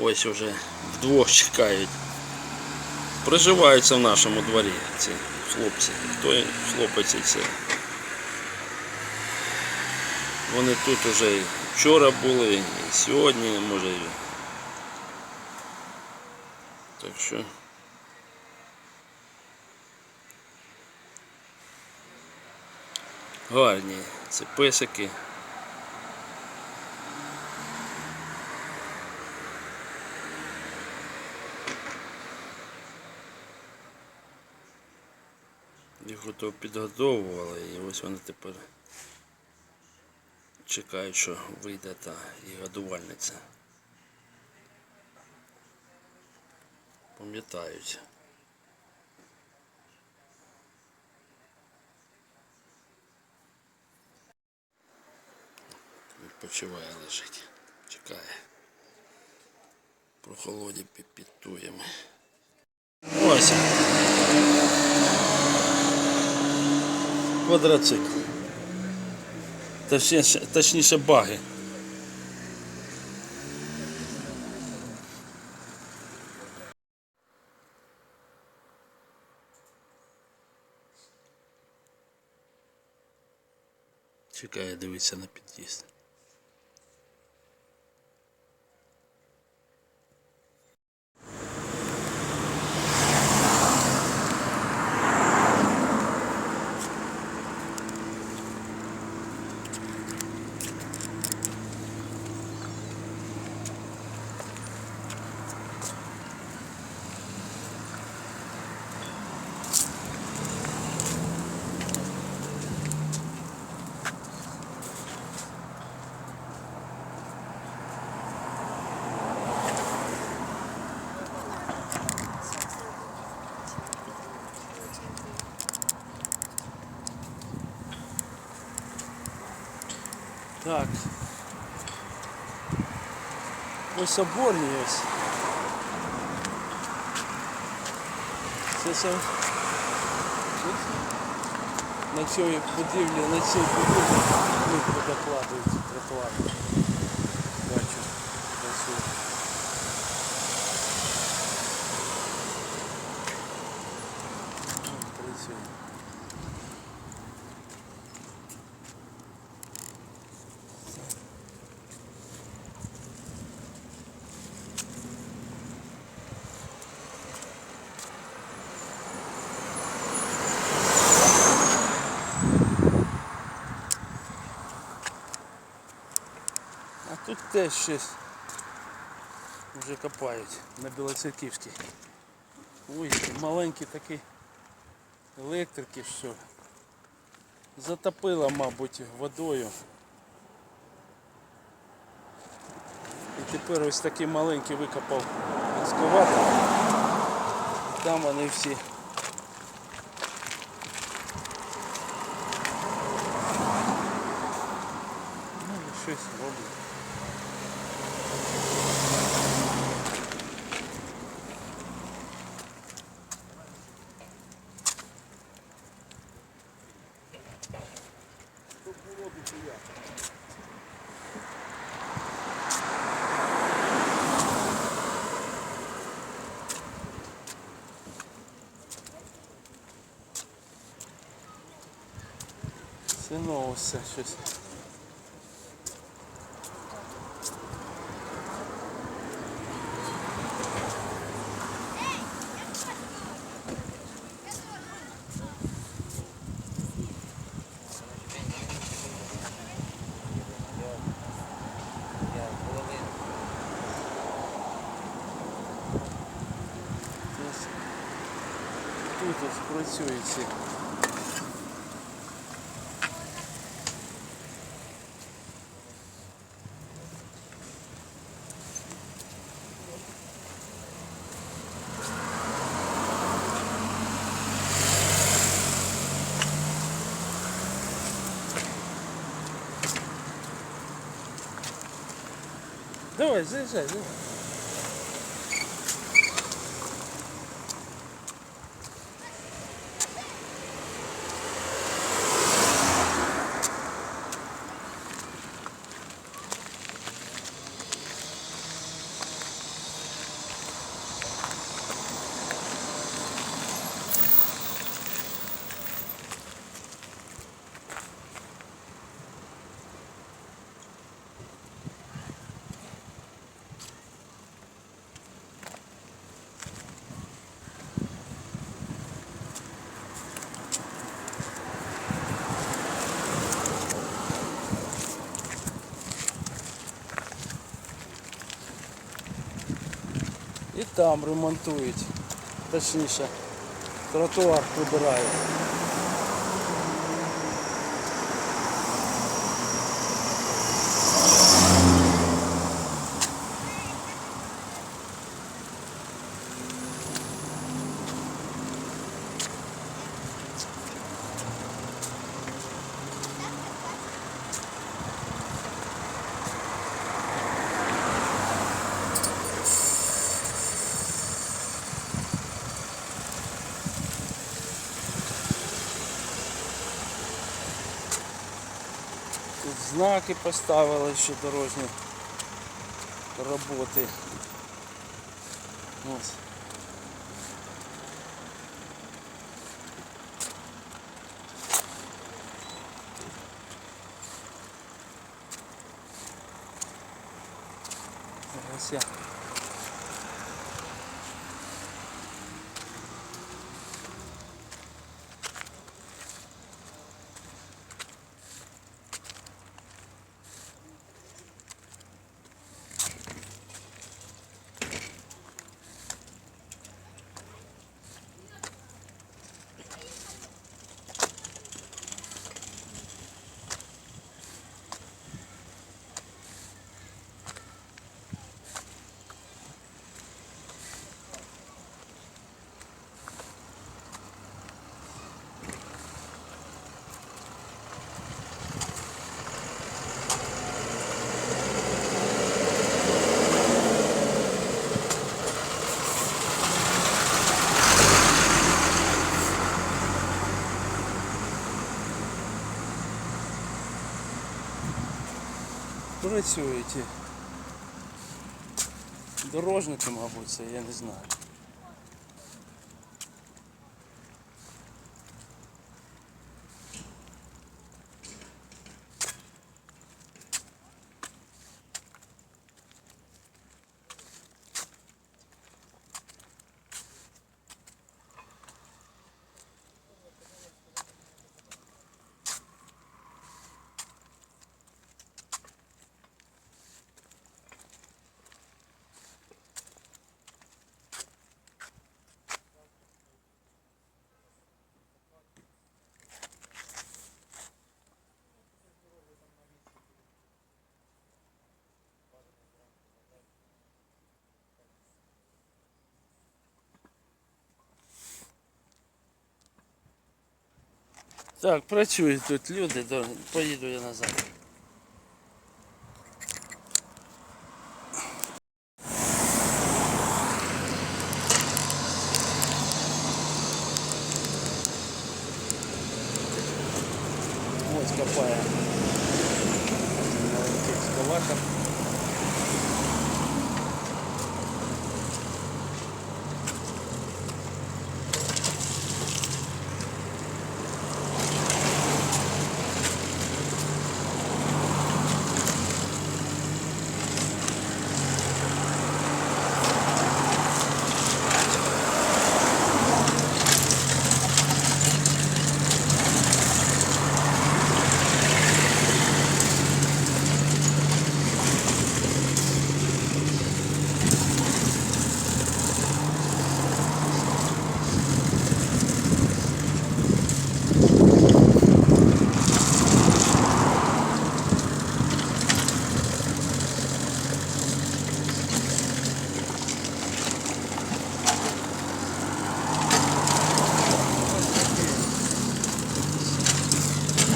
Ось уже вдвох чекають. Проживаються в нашому дворі ці хлопці. Той хлопець і це. Вони тут уже і вчора були, і сьогодні, може. і- Так що. Гарні ці песики. Їх ото підготовували і ось вони тепер чекають, що вийде та і годувальниця. Пам'ятають. Відпочиває лежить. Чекає. Про холоді підпітуємо. Ось. Квадроцикл. Точніше, точніше баги. Чекає, дивиться на під'їзд. Так. Ось соборні ось. Це все. На цій будівлі, на цій будівлі плитку докладують тротуар. Бачу. Красиво. Ну, Працює. Теж щось вже копають на Білоцерківській. Ой, маленькі такі електрики, що затопило, мабуть, водою. І тепер ось такий маленький викопав екскаватор. Там вони всі. Ну, і щось роблять. Це нове все. Тут працюють ці. Давай, заезжай, заезжай. Там ремонтують. Точніше, тротуар прибирають. Тут знаки поставили ще дорожні роботи. Ось. Я працюють. і Дорожники, мабуть, це, я не знаю. Так, працюють тут люди, поїду я назад. Ось копає. Маленький екскаватор.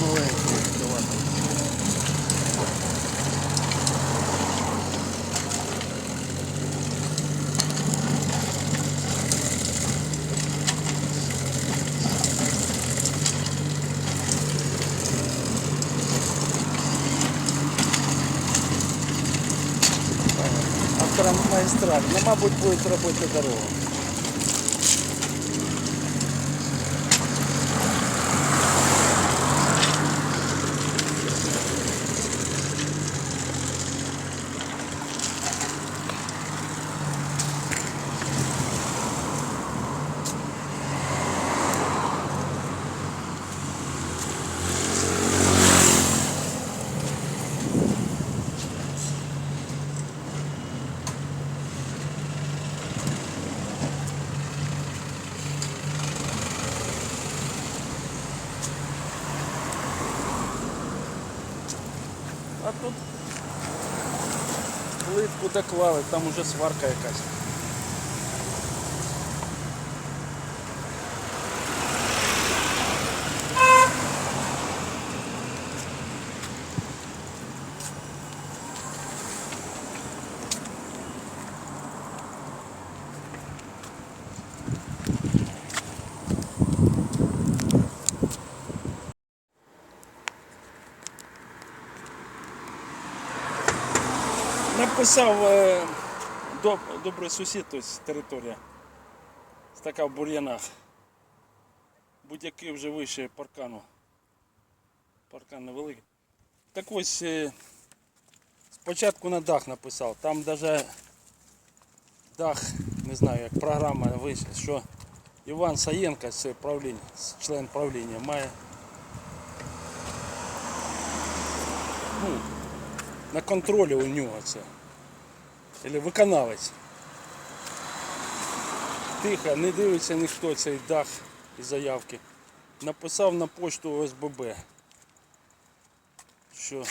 Маленький екскаватор. Автомагістраль. Ну, мабуть, будуть робити дорогу. Куди клали, там уже сварка якась. Написав е, доб- добрий сусід, тобто територія. Така в бур'янах. Будь-який вже вище паркану. Паркан невеликий. Так ось е, спочатку на дах написав. Там навіть дах, не знаю, як програма вийшла, що Іван Саєнко, це правління, член правління, має ну, на контролі у нього це. Или виконавець. Тихо, не дивиться ніхто цей дах і заявки. Написав на пошту ОСББ, що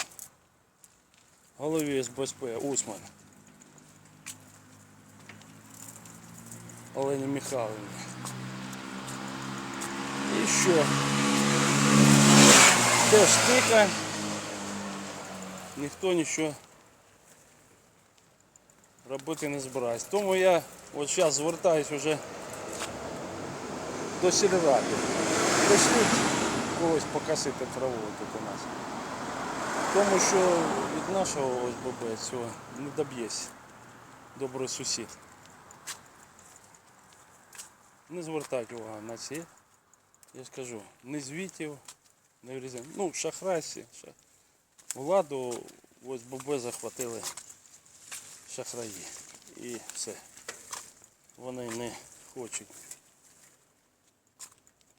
голові СБСП Усман Олені Михайловні. І що? Теж тихо. Ніхто нічого робити не збираюсь. Тому я от зараз звертаюсь вже до сільради. Пришлють когось покосити траву тут у нас. Тому що від нашого ОСББ цього не доб'єсь. Добрий сусід. Не звертайте увагу на ці. Я скажу, не звітів, не врізань. Ну, шахрайці. ша- Владу в ОСББ захватили шахраї. І все. Вони не хочуть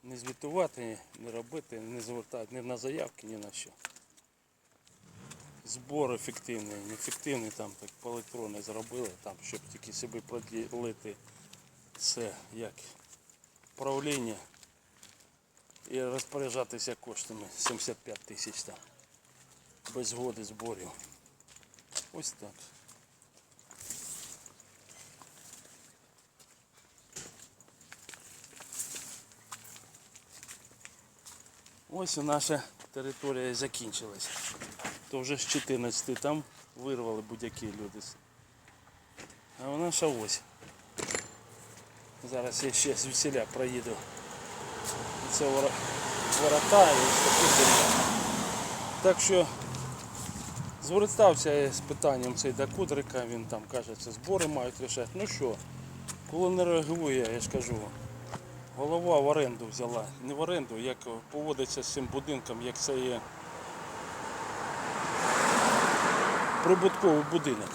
не звітувати, не робити, не звертати ні на заявки, ні на що. Збор ефективний, неефективний там так по електронний зробили, там, щоб тільки собі проділити це як правління і розпоряджатися коштами 75 тисяч там без згоди зборів. Ось так. Ось і наша територія закінчилась. То вже з 14 там вирвали будь-які люди. А вона ще ось. Зараз я ще з весіля проїду. Це ворота і такі. Так що звертався я з питанням цей до Кудрика, він там каже, це збори мають рішати. Ну що, коли не реагує, я ж кажу, голова в оренду взяла. Не в оренду, як поводиться з цим будинком, як це є прибутковий будинок.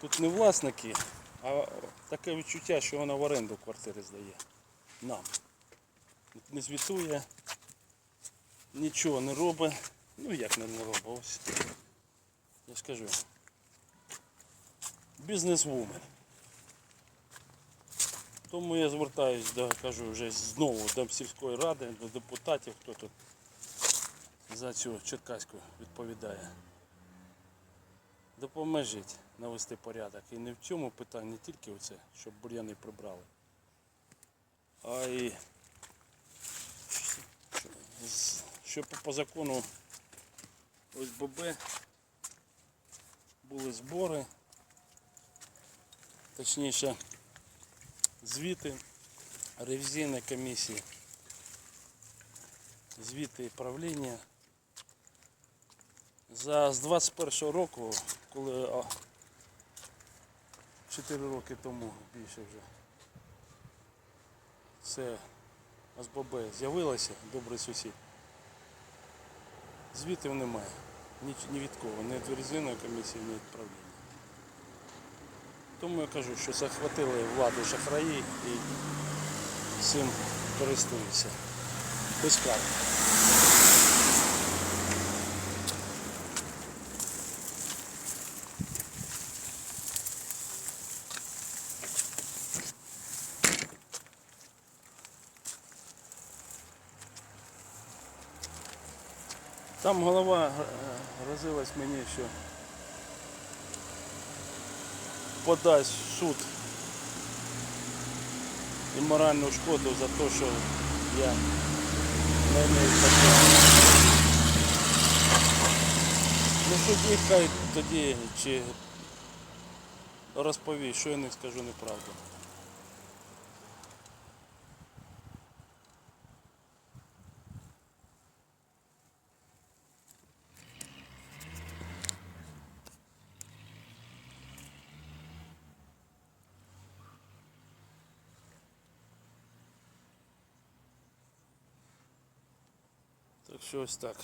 Тут не власники, а таке відчуття, що вона в оренду квартири здає. Нам. Не звітує, нічого не робить. Ну як не, робить? Ось. Я ж кажу. Бізнес-вумен. Тому я звертаюсь до, кажу, вже знову до сільської ради, до депутатів, хто тут за цю Черкаську відповідає. Допоможіть навести порядок. І не в цьому питанні, не тільки оце, щоб бур'яни прибрали, а й щоб по закону ОСББ були збори, точніше звіти, ревізійні комісії, звіти правління. За з 21 року, коли а, 4 роки тому більше вже це СББ з'явилося, добрий сусід. Звітів немає. Ні, ні від кого, ні від резинової комісії, ні від правління. Тому я кажу, що захватили владу шахраї і цим користуються. Безкарно. Там голова е, грозилась мені, що подасть в суд і моральну шкоду за те, що я не маю. Ну суді хай тоді чи розповість, що я не скажу неправду. Так що ось так.